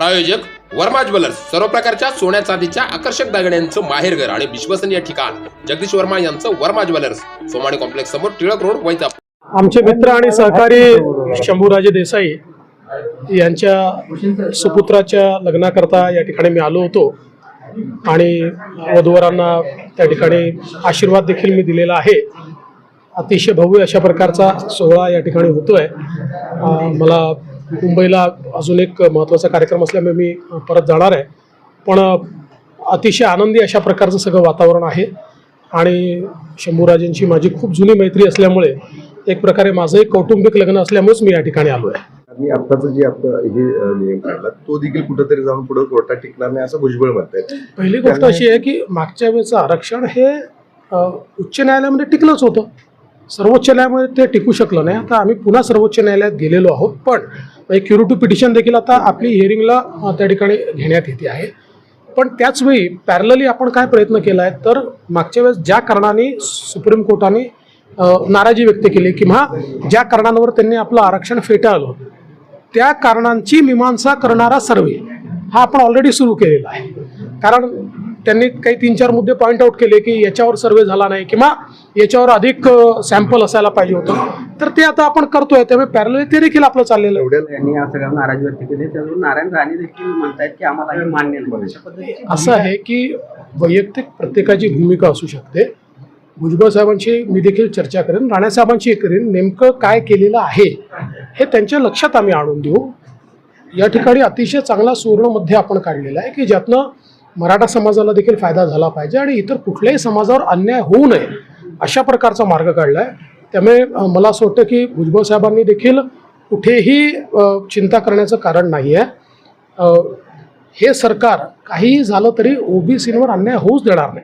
प्रायोजक वर्मा ज्वेलर्स सर्व प्रकारच्या सोन्या चांदीच्या आकर्षक दागिन्यांचं माहेरघर आणि विश्वसनीय ठिकाण. जगदीश वर्मा यांचं वर्मा ज्वेलर्स सोमाणी कॉम्प्लेक्स समोर टिळक रोड वैजापूर आमचे मित्र आणि सहकारी शंभूराजे देसाई यांच्या सुपुत्राच्या लग्नाकरता या ठिकाणी मी आलो होतो. आणि वधूवरांना त्या ठिकाणी आशीर्वाद देखील मी दिलेला आहे. अतिशय भव्य अशा प्रकारचा सोहळा या ठिकाणी होतोय. मला मुंबईला अजून एक महत्त्वाचा कार्यक्रम असल्यामुळे मी परत जाणार आहे. पण अतिशय आनंदी अशा प्रकारचं सगळं वातावरण आहे. आणि शंभूराजेंची माझी खूप जुनी मैत्री असल्यामुळे एक प्रकारे माझं एक कौटुंबिक लग्न असल्यामुळेच मी या ठिकाणी आलो आहे आणि आत्ताचं जे आता हे नियम काढला तो देखील कुठेतरी जाऊन पुढे कोर्टात टिकणार नाही असं भुजबळ म्हणतायत पहिली गोष्ट अशी आहे की मागच्या वेळेचं आरक्षण हे उच्च न्यायालयामध्ये टिकलंच होतं. सर्वोच्च न्यायालयामध्ये ते टिकू शकलं नाही. आता आम्ही पुन्हा सर्वोच्च न्यायालयात गेलेलो आहोत. पण क्युरिटी पिटिशन देखील आता आपली हिअरिंगला त्या ठिकाणी घेण्यात येते आहे. पण त्याचवेळी पॅरलली आपण काय प्रयत्न केला आहे तर मागच्या वेळेस ज्या कारणाने सुप्रीम कोर्टाने नाराजी व्यक्त केली किंवा ज्या कारणांवर त्यांनी आपलं आरक्षण फेटाळलं त्या कारणांची मीमांसा करणारा सर्वे हा आपण ऑलरेडी सुरू केलेला आहे. कारण त्यांनी काही तीन चार मुद्दे पॉईंट आउट केले की याच्यावर सर्वे झाला नाही किंवा याच्यावर अधिक सॅम्पल असायला पाहिजे होतं. तर ते आता आपण करतोय. त्यामुळे पॅरल ते देखील आपलं चाललेलं आहे. यांनी या सगळ्यावर नाराजी व्यक्त केली. त्यावरून नारायण राणे देखील म्हणतायत की आम्हाला हे मान्य असं आहे की वैयक्तिक प्रत्येकाची भूमिका असू शकते. भुजबळ साहेबांची मी देखील चर्चा करेन. राणेसाहेबांची करेन. नेमकं काय केलेलं आहे हे त्यांच्या लक्षात आम्ही आणून देऊ. या ठिकाणी अतिशय चांगला सुवर्णमध्ये आपण काढलेला आहे की ज्यातनं मराठा समाजाला देखील फायदा झाला पाहिजे आणि इतर कुठल्याही समाजावर अन्याय होऊ नये अशा प्रकारचा मार्ग काढला आहे त्यामुळे मला असं वाटतं की भुजबळ साहेबांनी देखील कुठेही चिंता करण्याचं कारण नाही आहे हे सरकार काहीही झालं तरी ओबीसींवर अन्याय होऊच देणार नाही.